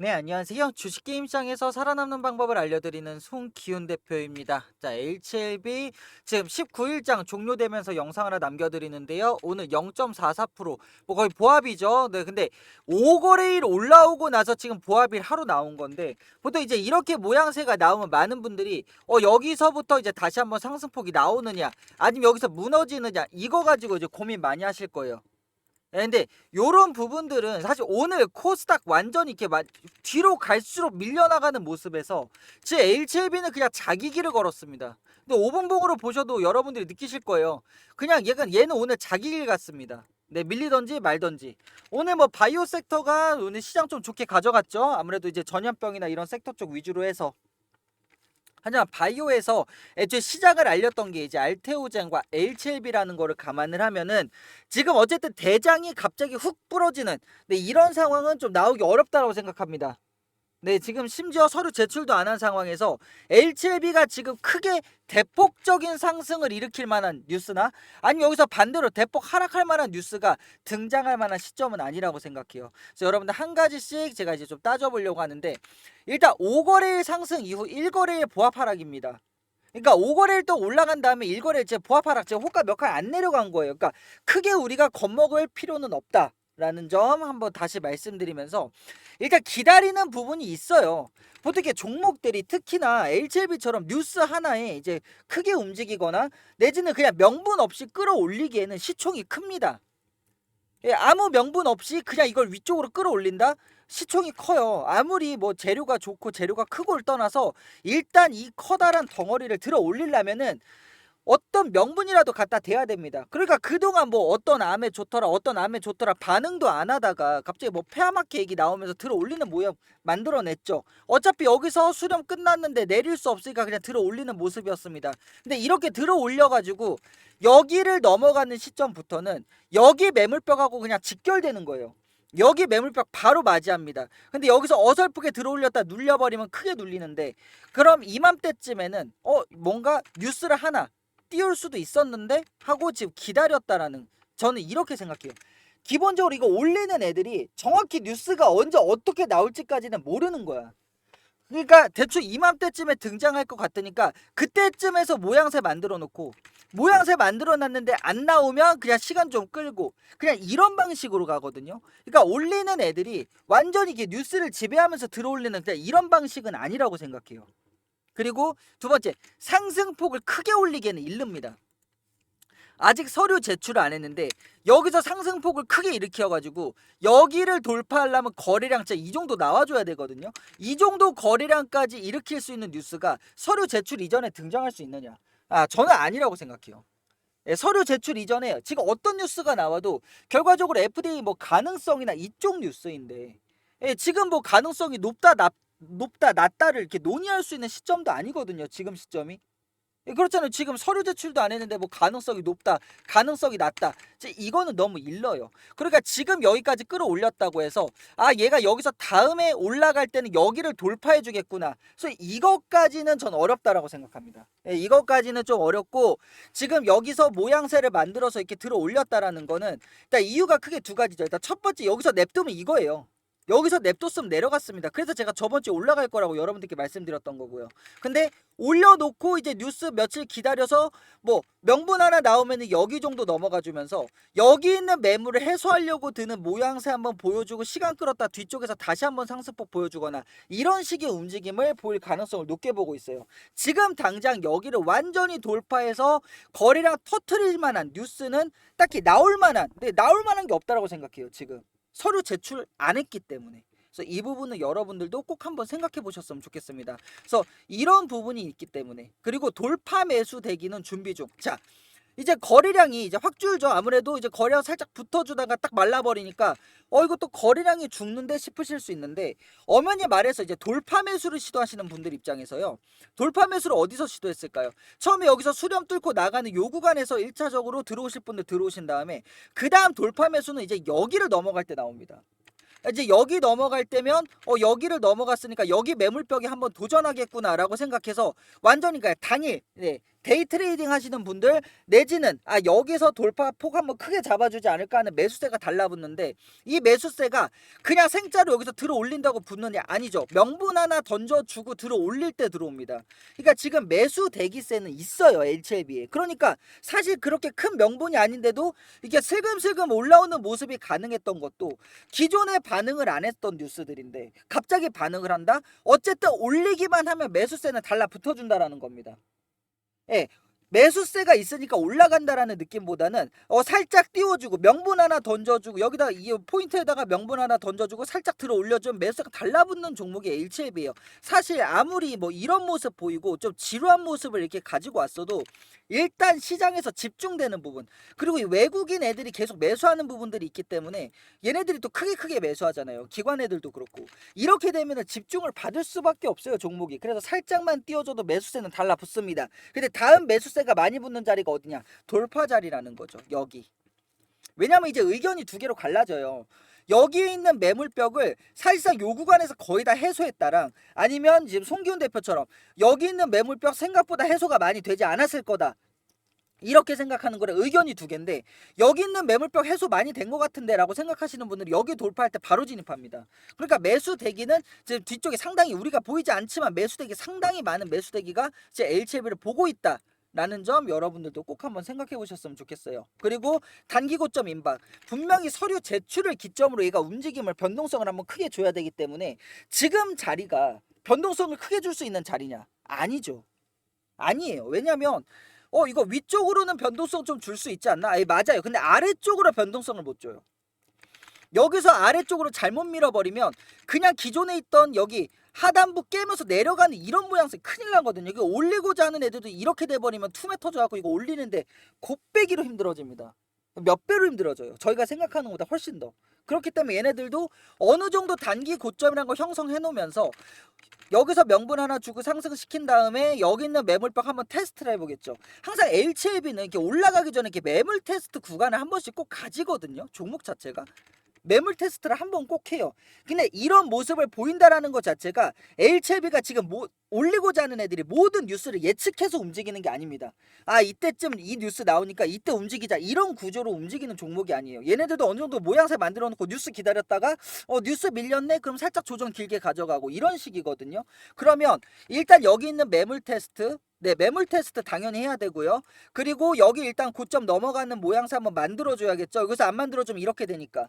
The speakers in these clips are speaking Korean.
네, 안녕하세요. 주식 게임 시장에서 살아남는 방법을 알려드리는 송기훈 대표입니다. 자, HLB 지금 19일장 종료되면서 영상 하나 남겨드리는데요. 오늘 0.44%, 뭐 거의 보합이죠. 네, 근데 5거래일 올라오고 나서 지금 보합일 하루 나온 건데, 보통 이제 이렇게 모양새가 나오면 많은 분들이, 어, 여기서부터 이제 다시 한번 상승폭이 나오느냐, 아니면 여기서 무너지느냐, 이거 가지고 이제 고민 많이 하실 거예요. 예, 근데 요런 부분들은 사실 오늘 코스닥 완전히 이렇게 마- 뒤로 갈수록 밀려나가는 모습에서 제 HLB는 그냥 자기 길을 걸었습니다. 근데 5분봉으로 보셔도 여러분들이 느끼실 거예요. 그냥 얘가 얘는 오늘 자기 길 같습니다. 네, 밀리던지 말던지. 오늘 뭐 바이오 섹터가 오늘 시장 좀 좋게 가져갔죠. 아무래도 이제 전염병이나 이런 섹터 쪽 위주로 해서 하지만 바이오에서 애초에 시작을 알렸던 게 이제 알테오젠과 HLB라는 거를 감안을 하면은 지금 어쨌든 대장이 갑자기 훅 부러지는 네, 이런 상황은 좀 나오기 어렵다고 생각합니다. 네, 지금 심지어 서류 제출도 안 한 상황에서 HLB가 지금 크게 대폭적인 상승을 일으킬 만한 뉴스나 아니면 여기서 반대로 대폭 하락할 만한 뉴스가 등장할 만한 시점은 아니라고 생각해요. 그래서 여러분들 한 가지씩 제가 이제 좀 따져보려고 하는데 일단 5거래일 상승 이후 1거래일 보합 하락입니다. 그러니까 5거래일 또 올라간 다음에 1거래일 제 보합 하락 제 호가 몇 칸 안 내려간 거예요. 그러니까 크게 우리가 겁먹을 필요는 없다. 라는 점 한번 다시 말씀드리면서 일단 기다리는 부분이 있어요. 보통 이렇게 종목들이 특히나 HLB처럼 뉴스 하나에 이제 크게 움직이거나 내지는 그냥 명분 없이 끌어올리기에는 시총이 큽니다. 예, 아무 명분 없이 그냥 이걸 위쪽으로 끌어올린다? 시총이 커요. 아무리 뭐 재료가 좋고 재료가 크고를 떠나서 일단 이 커다란 덩어리를 들어 올리려면은 어떤 명분이라도 갖다 대야 됩니다. 그러니까 그동안 뭐 어떤 암에 좋더라, 어떤 암에 좋더라 반응도 안 하다가 갑자기 뭐 폐암학계 얘기 나오면서 들어 올리는 모양 만들어냈죠. 어차피 여기서 수렴 끝났는데 내릴 수 없으니까 그냥 들어 올리는 모습이었습니다. 근데 이렇게 들어 올려가지고 여기를 넘어가는 시점부터는 여기 매물벽하고 그냥 직결되는 거예요. 여기 매물벽 바로 맞이합니다. 근데 여기서 어설프게 들어올렸다 눌려버리면 크게 눌리는데 그럼 이맘때쯤에는 어 뭔가 뉴스를 하나 띄울 수도 있었는데 하고 지금 기다렸다라는 저는 이렇게 생각해요. 기본적으로 이거 올리는 애들이 정확히 뉴스가 언제 어떻게 나올지까지는 모르는 거야. 그러니까 대충 이맘때쯤에 등장할 것 같으니까 그때쯤에서 모양새 만들어 놓고 모양새 만들어 놨는데 안 나오면 그냥 시간 좀 끌고 그냥 이런 방식으로 가거든요. 그러니까 올리는 애들이 완전히 이게 뉴스를 지배하면서 들어올리는 그냥 이런 방식은 아니라고 생각해요. 그리고 두 번째 상승폭을 크게 올리기에는 이릅니다. 아직 서류 제출을 안 했는데 여기서 상승폭을 크게 일으켜가지고 여기를 돌파하려면 거래량 진짜 이 정도 나와줘야 되거든요. 이 정도 거래량까지 일으킬 수 있는 뉴스가 서류 제출 이전에 등장할 수 있느냐? 아 저는 아니라고 생각해요. 예, 서류 제출 이전에 지금 어떤 뉴스가 나와도 결과적으로 FDA 뭐 가능성이나 이쪽 뉴스인데 예, 지금 뭐 가능성이 높다 낮, 높다 낮다를 이렇게 논의할 수 있는 시점도 아니거든요. 지금 시점이. 예, 그렇잖아요. 지금 서류 제출도 안 했는데 뭐 가능성이 높다, 가능성이 낮다. 이거는 너무 일러요. 그러니까 지금 여기까지 끌어올렸다고 해서 아 얘가 여기서 다음에 올라갈 때는 여기를 돌파해 주겠구나. 그래서 이것까지는 전 어렵다라고 생각합니다. 예, 이것까지는 좀 어렵고 지금 여기서 모양새를 만들어서 이렇게 들어 올렸다라는 거는 일단 이유가 크게 두 가지죠. 일단 첫 번째 여기서 냅두면 이거예요. 여기서 냅뒀으면 내려갔습니다. 그래서 제가 저번 주에 올라갈 거라고 여러분들께 말씀드렸던 거고요. 근데 올려놓고 이제 뉴스 며칠 기다려서 뭐 명분 하나 나오면은 여기 정도 넘어가 주면서 여기 있는 매물을 해소하려고 드는 모양새 한번 보여주고 시간 끌었다 뒤쪽에서 다시 한번 상승폭 보여주거나 이런 식의 움직임을 보일 가능성을 높게 보고 있어요. 지금 당장 여기를 완전히 돌파해서 거래량 터트릴 만한 뉴스는 딱히 나올 만한 근데 나올 만한 게 없다라고 생각해요. 지금. 서류 제출 안 했기 때문에. 그래서 이 부분은 여러분들도 꼭 한번 생각해 보셨으면 좋겠습니다. 그래서 이런 부분이 있기 때문에 그리고 돌파 매수 대기는 준비 중. 자, 이제 거래량이 이제 확 줄죠. 아무래도 이제 거래량 살짝 붙어주다가 딱 말라버리니까 어 이것도 거래량이 죽는데 싶으실 수 있는데 엄연히 말해서 이제 돌파 매수를 시도하시는 분들 입장에서요. 돌파 매수를 어디서 시도했을까요? 처음에 여기서 수렴 뚫고 나가는 요 구간에서 1차적으로 들어오실 분들 들어오신 다음에 그 다음 돌파 매수는 이제 여기를 넘어갈 때 나옵니다. 이제 여기 넘어갈 때면 어 여기를 넘어갔으니까 여기 매물벽에 한번 도전하겠구나라고 생각해서 완전히 그냥 당일 네, 데이 트레이딩 하시는 분들 내지는 아 여기서 돌파 폭 한번 크게 잡아주지 않을까 하는 매수세가 달라붙는데 이 매수세가 그냥 생짜로 여기서 들어 올린다고 붙느냐 아니죠. 명분 하나 던져주고 들어 올릴 때 들어옵니다. 그러니까 지금 매수 대기세는 있어요 HLB에. 그러니까 사실 그렇게 큰 명분이 아닌데도 이게 슬금슬금 올라오는 모습이 가능했던 것도 기존에 반응을 안 했던 뉴스들인데 갑자기 반응을 한다? 어쨌든 올리기만 하면 매수세는 달라붙어준다라는 겁니다 예, 매수세가 있으니까 올라간다라는 느낌보다는 어 살짝 띄워주고 명분 하나 던져주고 여기다 이 포인트에다가 명분 하나 던져주고 살짝 들어 올려주면 매수세가 달라붙는 종목이 H&B예요. 사실 아무리 뭐 이런 모습 보이고 좀 지루한 모습을 이렇게 가지고 왔어도 일단 시장에서 집중되는 부분 그리고 이 외국인 애들이 계속 매수하는 부분들이 있기 때문에 얘네들이 또 크게 크게 매수하잖아요. 기관 애들도 그렇고 이렇게 되면은 집중을 받을 수밖에 없어요 종목이. 그래서 살짝만 띄워줘도 매수세는 달라붙습니다. 근데 다음 매수세 가 많이 붙는 자리가 어디냐? 돌파 자리라는 거죠. 여기. 왜냐면 이제 의견이 두 개로 갈라져요. 여기에 있는 매물벽을 사실상 요 구간에서 거의 다 해소했다랑 아니면 지금 송기훈 대표처럼 여기 있는 매물벽 생각보다 해소가 많이 되지 않았을 거다. 이렇게 생각하는 거래 의견이 두 개인데 여기 있는 매물벽 해소 많이 된 것 같은데 라고 생각하시는 분들이 여기 돌파할 때 바로 진입합니다. 그러니까 매수 대기는 지금 뒤쪽에 상당히 우리가 보이지 않지만 매수 대기 상당히 많은 매수 대기가 이제 HLB를 보고 있다. 라는 점 여러분들도 꼭 한번 생각해 보셨으면 좋겠어요. 그리고 단기 고점 임박. 분명히 서류 제출을 기점으로 얘가 움직임을 변동성을 한번 크게 줘야 되기 때문에 지금 자리가 변동성을 크게 줄 수 있는 자리냐? 아니죠. 아니에요. 왜냐면 어 이거 위쪽으로는 변동성 좀 줄 수 있지 않나? 예, 맞아요. 근데 아래쪽으로 변동성을 못 줘요. 여기서 아래쪽으로 잘못 밀어버리면 그냥 기존에 있던 여기 하단부 깨면서 내려가는 이런 모양새 큰일 나거든요. 이거 올리고자 하는 애들도 이렇게 돼버리면 툼에 터져갖고 이거 올리는데 곱빼기로 힘들어집니다. 몇 배로 힘들어져요. 저희가 생각하는 것보다 훨씬 더. 그렇기 때문에 얘네들도 어느 정도 단기 고점이라는 걸 형성해 놓으면서 여기서 명분 하나 주고 상승시킨 다음에 여기 있는 매물벽 한번 테스트를 해보겠죠. 항상 HLB는 이렇게 올라가기 전에 이렇게 매물 테스트 구간을 한 번씩 꼭 가지거든요. 종목 자체가. 매물 테스트를 한 번 꼭 해요. 근데 이런 모습을 보인다라는 것 자체가 HLB가 지금 뭐 올리고자 하는 애들이 모든 뉴스를 예측해서 움직이는 게 아닙니다. 아 이때쯤 이 뉴스 나오니까 이때 움직이자 이런 구조로 움직이는 종목이 아니에요. 얘네들도 어느 정도 모양새 만들어 놓고 뉴스 기다렸다가 어 뉴스 밀렸네 그럼 살짝 조정 길게 가져가고 이런 식이거든요. 그러면 일단 여기 있는 매물 테스트 네, 매물 테스트 당연히 해야 되고요. 그리고 여기 일단 고점 넘어가는 모양새 한번 만들어줘야겠죠. 여기서 안 만들어주면 이렇게 되니까.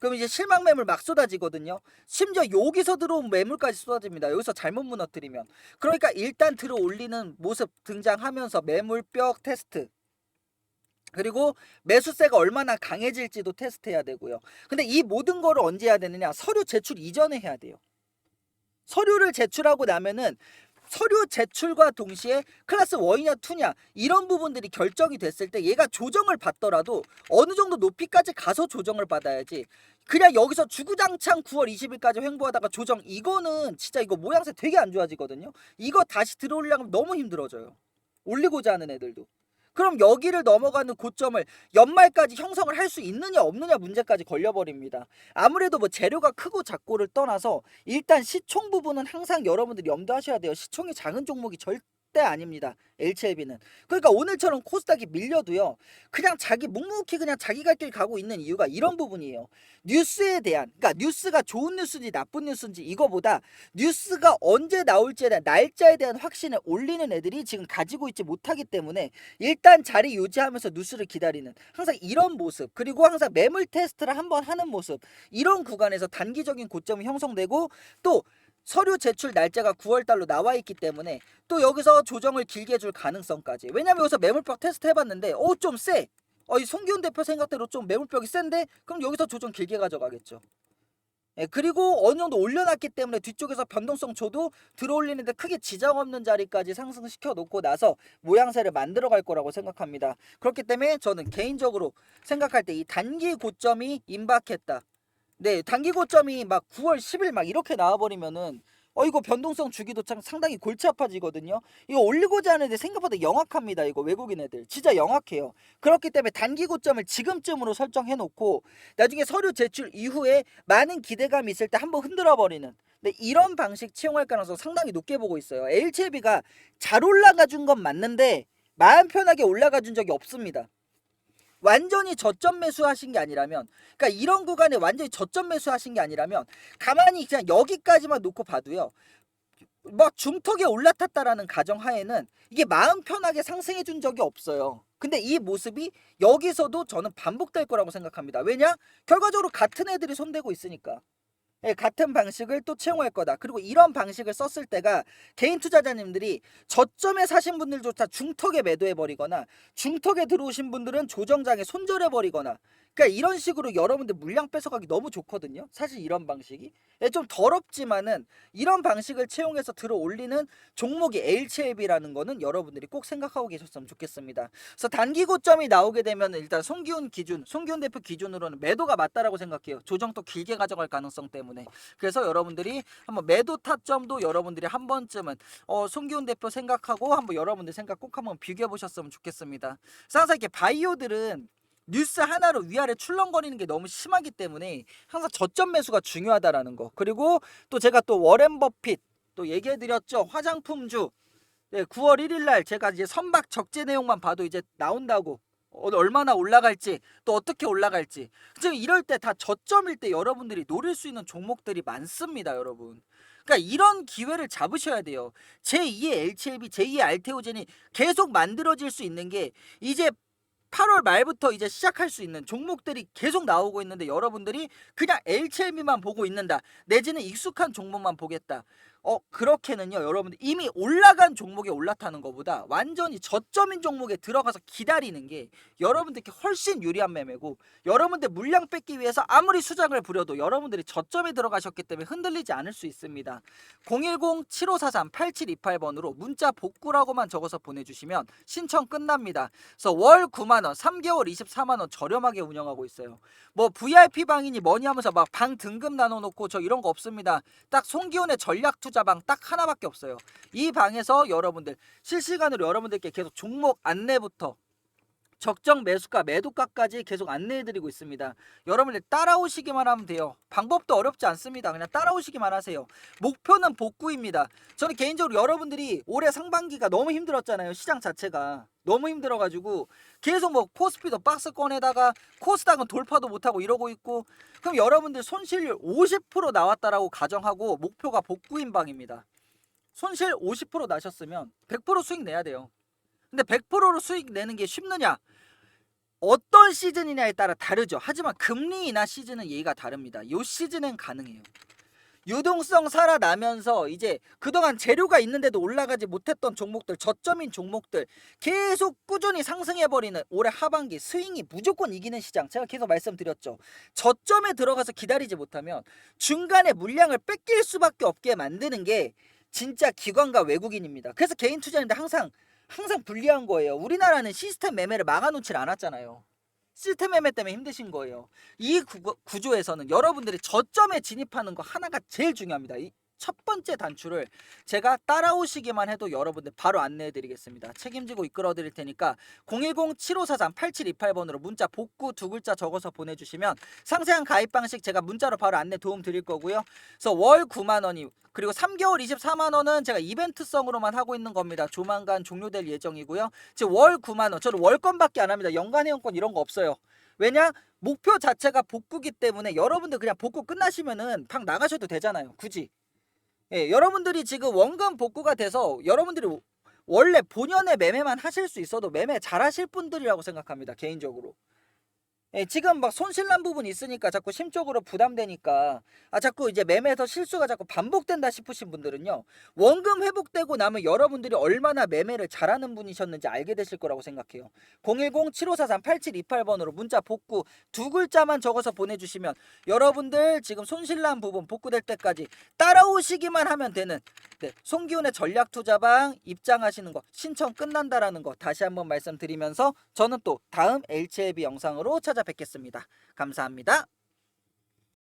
그럼 이제 실망 매물 막 쏟아지거든요. 심지어 여기서 들어온 매물까지 쏟아집니다. 여기서 잘못 무너뜨리면. 그러니까 일단 들어 올리는 모습 등장하면서 매물벽 테스트. 그리고 매수세가 얼마나 강해질지도 테스트해야 되고요. 근데 이 모든 거를 언제 해야 되느냐? 서류 제출 이전에 해야 돼요. 서류를 제출하고 나면은 서류 제출과 동시에 클래스 1이냐 2냐 이런 부분들이 결정이 됐을 때 얘가 조정을 받더라도 어느 정도 높이까지 가서 조정을 받아야지. 그냥 여기서 주구장창 9월 20일까지 횡보하다가 조정. 이거는 진짜 이거 모양새 되게 안 좋아지거든요. 이거 다시 들어오려면 너무 힘들어져요. 올리고자 하는 애들도 그럼 여기를 넘어가는 고점을 연말까지 형성을 할 수 있느냐 없느냐 문제까지 걸려버립니다. 아무래도 뭐 재료가 크고 작고를 떠나서 일단 시총 부분은 항상 여러분들이 염두하셔야 돼요. 시총이 작은 종목이 절대 아닙니다. LCLB는. 그러니까 오늘처럼 코스닥이 밀려도요. 그냥 자기 묵묵히 그냥 자기 갈 길 가고 있는 이유가 이런 부분이에요. 뉴스에 대한 그러니까 뉴스가 좋은 뉴스인지 나쁜 뉴스인지 이거보다 뉴스가 언제 나올지에 대한 날짜에 대한 확신을 올리는 애들이 지금 가지고 있지 못하기 때문에 일단 자리 유지하면서 뉴스를 기다리는 항상 이런 모습 그리고 항상 매물 테스트를 한번 하는 모습 이런 구간에서 단기적인 고점이 형성되고 또 서류 제출 날짜가 9월 달로 나와 있기 때문에 또 여기서 조정을 길게 줄 가능성까지 왜냐면 여기서 매물벽 테스트 해봤는데 어좀 세. 어, 이 송기훈 대표 생각대로 좀 매물벽이 센데 그럼 여기서 조정 길게 가져가겠죠. 예, 그리고 어느 정도 올려놨기 때문에 뒤쪽에서 변동성 줘도 들어올리는데 크게 지장 없는 자리까지 상승시켜 놓고 나서 모양새를 만들어 갈 거라고 생각합니다. 그렇기 때문에 저는 개인적으로 생각할 때 이 단기 고점이 임박했다. 네, 단기 고점이 막 9월 10일 막 이렇게 나와버리면은 어 이거 변동성 주기도 참 상당히 골치 아파지거든요. 이거 올리고자 하는데 생각보다 영악합니다. 이거 외국인 애들 진짜 영악해요. 그렇기 때문에 단기 고점을 지금쯤으로 설정해 놓고 나중에 서류 제출 이후에 많은 기대감이 있을 때 한번 흔들어 버리는. 근데 이런 방식 채용할 가능성 상당히 높게 보고 있어요. HLB가 잘 올라가 준 건 맞는데 마음 편하게 올라가 준 적이 없습니다. 완전히 저점 매수하신 게 아니라면 그러니까 이런 구간에 완전히 저점 매수하신 게 아니라면 가만히 그냥 여기까지만 놓고 봐도요. 뭐 중턱에 올라탔다라는 가정하에는 이게 마음 편하게 상승해 준 적이 없어요. 근데 이 모습이 여기서도 저는 반복될 거라고 생각합니다. 왜냐? 결과적으로 같은 애들이 손대고 있으니까. 예, 같은 방식을 또 채용할 거다. 그리고 이런 방식을 썼을 때가 개인 투자자님들이 저점에 사신 분들조차 중턱에 매도해 버리거나 중턱에 들어오신 분들은 조정장에 손절해 버리거나 그러니까 이런 식으로 여러분들 물량 뺏어가기 너무 좋거든요. 사실 이런 방식이 예, 좀 더럽지만은 이런 방식을 채용해서 들어 올리는 종목이 HLB라는 거는 여러분들이 꼭 생각하고 계셨으면 좋겠습니다. 그래서 단기 고점이 나오게 되면 일단 송기훈 기준, 송기훈 대표 기준으로는 매도가 맞다라고 생각해요. 조정도 길게 가져갈 가능성 때문에. 그래서 여러분들이 한번 매도 타점도 여러분들이 한 번쯤은 어, 송기훈 대표 생각하고 한번 여러분들 생각 꼭 한번 비교해 보셨으면 좋겠습니다. 항상 이렇게 바이오들은 뉴스 하나로 위아래 출렁거리는 게 너무 심하기 때문에 항상 저점 매수가 중요하다라는 거. 그리고 또 제가 또 워렌 버핏 또 얘기해 드렸죠. 화장품주. 네, 9월 1일 날 제가 이제 선박 적재 내용만 봐도 이제 나온다고 어, 얼마나 올라갈지 또 어떻게 올라갈지 지금 이럴 때 다 저점일 때 여러분들이 노릴 수 있는 종목들이 많습니다 여러분 그러니까 이런 기회를 잡으셔야 돼요 제2의 LCLB 제2의 알테오젠이 계속 만들어질 수 있는 게 이제 8월 말부터 이제 시작할 수 있는 종목들이 계속 나오고 있는데 여러분들이 그냥 LCLB만 보고 있는다. 내지는 익숙한 종목만 보겠다 어 그렇게는요 여러분들 이미 올라간 종목에 올라타는 것보다 완전히 저점인 종목에 들어가서 기다리는 게 여러분들께 훨씬 유리한 매매고 여러분들 물량 뺏기 위해서 아무리 수작을 부려도 여러분들이 저점에 들어가셨기 때문에 흔들리지 않을 수 있습니다. 010-7543-8728번으로 문자 복구라고만 적어서 보내주시면 신청 끝납니다. 그래서 월 9만원 3개월 24만원 저렴하게 운영하고 있어요. 뭐 VIP 방이니 뭐니 하면서 막 방 등급 나눠놓고 저 이런 거 없습니다. 딱 송기훈의 전략 투 자방 딱 하나밖에 없어요. 이 방에서 여러분들 실시간으로 여러분들께 계속 종목 안내부터 적정 매수가, 매도가까지 계속 안내해드리고 있습니다. 여러분들 따라오시기만 하면 돼요. 방법도 어렵지 않습니다. 그냥 따라오시기만 하세요. 목표는 복구입니다. 저는 개인적으로 여러분들이 올해 상반기가 너무 힘들었잖아요. 시장 자체가. 너무 힘들어가지고 계속 뭐 코스피도 박스권에다가 코스닥은 돌파도 못하고 이러고 있고 그럼 여러분들 손실률 50% 나왔다라고 가정하고 목표가 복구인 방입니다. 손실 50% 나셨으면 100% 수익 내야 돼요. 근데 100%로 수익 내는 게 쉽느냐? 어떤 시즌이냐에 따라 다르죠. 하지만 금리 인하 시즌은 예의가 다릅니다. 요 시즌엔 가능해요. 유동성 살아나면서 이제 그동안 재료가 있는데도 올라가지 못했던 종목들, 저점인 종목들 계속 꾸준히 상승해버리는 올해 하반기 스윙이 무조건 이기는 시장. 제가 계속 말씀드렸죠. 저점에 들어가서 기다리지 못하면 중간에 물량을 뺏길 수밖에 없게 만드는 게 진짜 기관과 외국인입니다. 그래서 개인 투자인데 항상 항상 불리한 거예요. 우리나라는 시스템 매매를 막아놓질 않았잖아요. 시스템 매매 때문에 힘드신 거예요. 이 구, 구조에서는 여러분들이 저점에 진입하는 거 하나가 제일 중요합니다. 이 첫 번째 단추를 제가 따라오시기만 해도 여러분들 바로 안내해 드리겠습니다. 책임지고 이끌어 드릴 테니까 010-7543-8728번으로 문자 복구 두 글자 적어서 보내주시면 상세한 가입 방식 제가 문자로 바로 안내 도움 드릴 거고요. 그래서 월 9만 원이 그리고 3개월 24만 원은 제가 이벤트성으로만 하고 있는 겁니다. 조만간 종료될 예정이고요. 지금 월 9만 원. 저는 월권밖에 안 합니다. 연간 회원권 이런 거 없어요. 왜냐? 목표 자체가 복구기 때문에 여러분들 그냥 복구 끝나시면은 방 나가셔도 되잖아요. 굳이. 예, 여러분들이 지금 원금 복구가 돼서 여러분들이 원래 본연의 매매만 하실 수 있어도 매매 잘 하실 분들이라고 생각합니다. 개인적으로. 예, 지금 막 손실난 부분 있으니까 자꾸 심적으로 부담되니까 아 자꾸 이제 매매에서 실수가 자꾸 반복된다 싶으신 분들은요 원금 회복되고 나면 여러분들이 얼마나 매매를 잘하는 분이셨는지 알게 되실 거라고 생각해요. 010-7543-8728번으로 문자 복구 두 글자만 적어서 보내주시면 여러분들 지금 손실난 부분 복구될 때까지 따라오시기만 하면 되는 네, 송기훈의 전략투자방 입장하시는 거 신청 끝난다라는 거 다시 한번 말씀드리면서 저는 또 다음 HLB 영상으로 찾아뵙겠습니다. 감사합니다.